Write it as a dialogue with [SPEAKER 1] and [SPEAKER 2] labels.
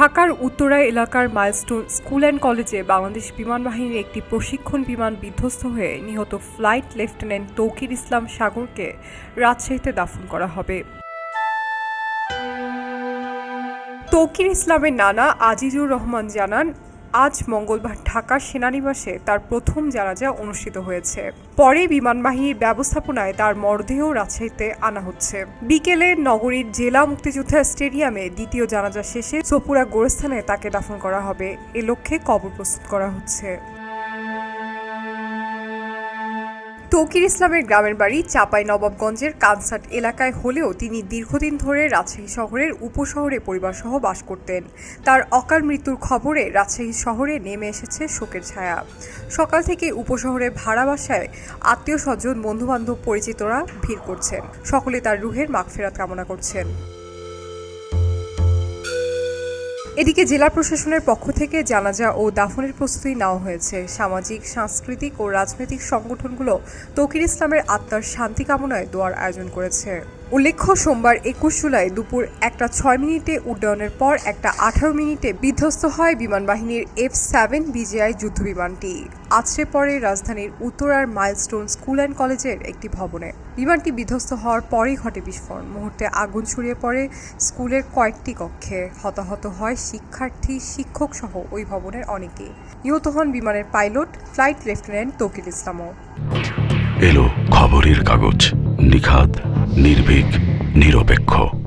[SPEAKER 1] ঢাকার উত্তরা এলাকার milestone school and কলেজে বাংলাদেশ বিমান বাহিনীর একটি প্রশিক্ষণ বিমান বিধ্বস্ত হয়ে নিহত ফ্লাইট লেফটেন্যান্ট তৌকির ইসলাম সাগরকে রাজশাহীতে দাফন করা হবে। তৌকির ইসলামের নানা আজিজুর রহমান জানান আজ মঙ্গলবার ঢাকার সেনানিবাসে তার প্রথম জানাজা অনুষ্ঠিত হয়েছে। পরে বিমানবাহিনীর ব্যবস্থাপনায় তার মরদেহ রাজশাহীতে আনা হচ্ছে। বিকেলে নগরীর জেলা মুক্তিযোদ্ধা স্টেডিয়ামে দ্বিতীয় জানাজা শেষে চপুরা গোরস্থানে তাকে দাফন করা হবে। এ লক্ষ্যে কবর প্রস্তুত করা হচ্ছে। তৌকির ইসলামের গ্রামের বাড়ি চাপাই নবাবগঞ্জের কানসাট এলাকায় হলেও তিনি দীর্ঘদিন ধরে রাজশাহী শহরের উপশহরে পরিবারসহ বাস করতেন। তার অকাল মৃত্যুর খবরে রাজশাহী শহরে নেমে এসেছে শোকের ছায়া। সকাল থেকে উপশহরে ভাড়া বাসায় আত্মীয় স্বজন, বন্ধুবান্ধব, পরিচিতরা ভিড় করছেন। সকলে তার রুহের মাগফেরাত কামনা করছেন। এদিকে জেলা প্রশাসনের পক্ষ থেকে জানাজা ও দাফনের প্রস্তুতি নেওয়া হয়েছে। সামাজিক, সাংস্কৃতিক ও রাজনৈতিক সংগঠনগুলো তৌকির ইসলামের আত্মার শান্তি কামনায় দোয়ার আয়োজন করেছে। উল্লেখ্য, সোমবার একুশ জুলাই দুপুর একটা ছয় মিনিটে উড্ডয়নের পর একটা আঠারো মিনিটে বিধ্বস্ত হয় বিমানবাহিনীর এফ সেভেন বিজিআই যুদ্ধবিমানটি আছড়ে পড়ে রাজধানীর উত্তরার মাইলস্টোন স্কুল অ্যান্ড কলেজের একটি ভবনে। বিমানটি বিধ্বস্ত হওয়ার পরেই ঘটে বিস্ফোরণ। মুহূর্তে আগুন ছড়িয়ে পড়ে স্কুলের কয়েকটি কক্ষে। হতাহত হয় শিক্ষার্থী, শিক্ষক সহ ওই ভবনের অনেকে। নিহত হন বিমানের পাইলট, ফ্লাইট লেফটেন্যান্ট তৌকির ইসলামও।
[SPEAKER 2] এলো খবরের কাগজ। নিখাত নির্ভীক নিরপেক্ষ।